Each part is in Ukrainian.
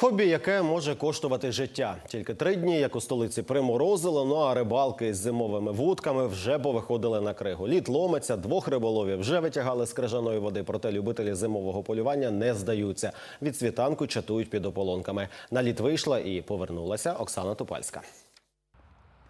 Хобі, яке може коштувати життя. Тільки три дні, як у столиці приморозило, ну а рибалки з зимовими вудками вже повиходили на кригу. Лід ломиться, двох риболовів вже витягали з крижаної води. Проте любителі зимового полювання не здаються. Від світанку чатують під ополонками. На лід вийшла і повернулася Оксана Тупальська.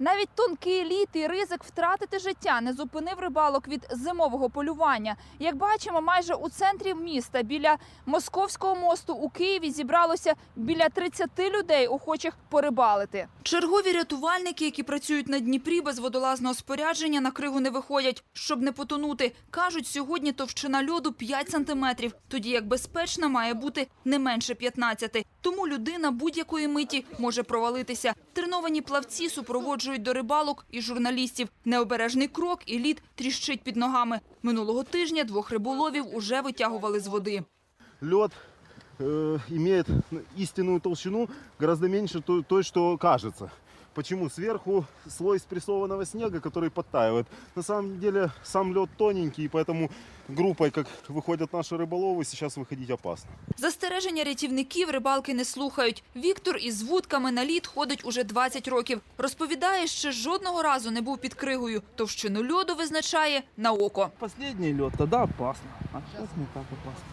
Навіть тонкий лід і ризик втратити життя не зупинив рибалок від зимового полювання. Як бачимо, майже у центрі міста біля московського мосту у Києві зібралося біля 30 людей, охочих порибалити. Чергові рятувальники, які працюють на Дніпрі без водолазного спорядження, на кригу не виходять, щоб не потонути. кажуть, сьогодні товщина льоду 5 сантиметрів, тоді як безпечна має бути не менше 15. Тому людина будь-якої миті може провалитися. Треновані плавці супроводжують до рибалок і журналістів. Необережний крок і лід тріщить під ногами. Минулого тижня двох риболовів уже витягували з води. лед має істинну товщину, гораздо меньше той, що что кажется. Почему? Сверху слой спрессованного снега, который подтаивает. На самом деле сам лед тоненький, и поэтому группой, как выходят наши рыболовы, сейчас выходить опасно. Застереження рятівників рибалки не слухають. Віктор із вудками на лід ходить уже 20 років. Розповідає, що жодного разу не був під кригою. Товщину льоду визначає на око. Последній льот, тоді опасно, а зараз не так опасно.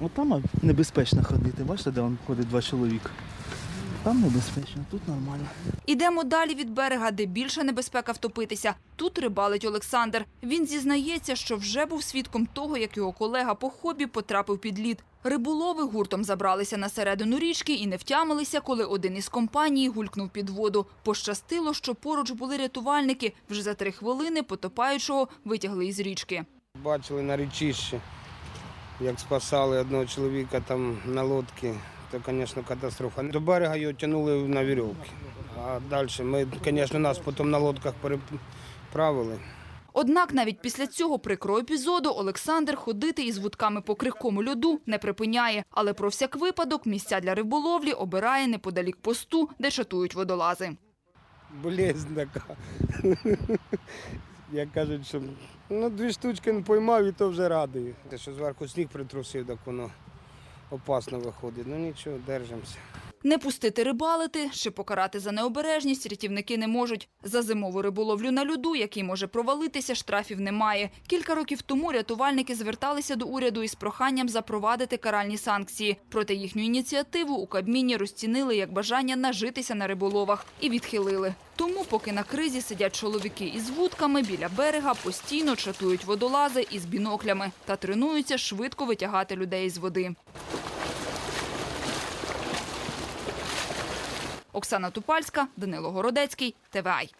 От там небезпечно ходити, бачите, де он ходить два чоловіка. Там небезпечно, тут нормально. Ідемо далі від берега, де більша небезпека втопитися. Тут рибалить Олександр. Він зізнається, що вже був свідком того, як його колега по хобі потрапив під лід. Риболови гуртом забралися на середину річки і не втямилися, коли один із компанії гулькнув під воду. Пощастило, що поруч були рятувальники. Вже за три хвилини потопаючого витягли із річки. Бачили на річищі, як спасали одного чоловіка там на лодці. Це, звісно, катастрофа. До берега його тягнули на вірьовки. А далі ми, звісно, нас потім на лодках переправили. Однак навіть після цього прикрого епізоду Олександр ходити із вудками по крихкому льоду не припиняє. Але про всяк випадок місця для риболовлі обирає неподалік посту, де чатують водолази. Болезнь така. Як кажуть, що ну, дві штучки не поймав і то вже радий. Те, що зверху сніг притрусив, так воно опасно виходить. Ну нічого, держимося. Не пустити рибалити чи покарати за необережність рятівники не можуть. За зимову риболовлю на льоду, який може провалитися, штрафів немає. Кілька років тому рятувальники зверталися до уряду із проханням запровадити каральні санкції. Проте їхню ініціативу у Кабміні розцінили як бажання нажитися на риболовах і відхилили. Тому, поки на кризі сидять чоловіки із вудками, біля берега постійно чатують водолази із біноклями та тренуються швидко витягати людей з води. Оксана Тупальська, Данило Городецький, ТВАЙ.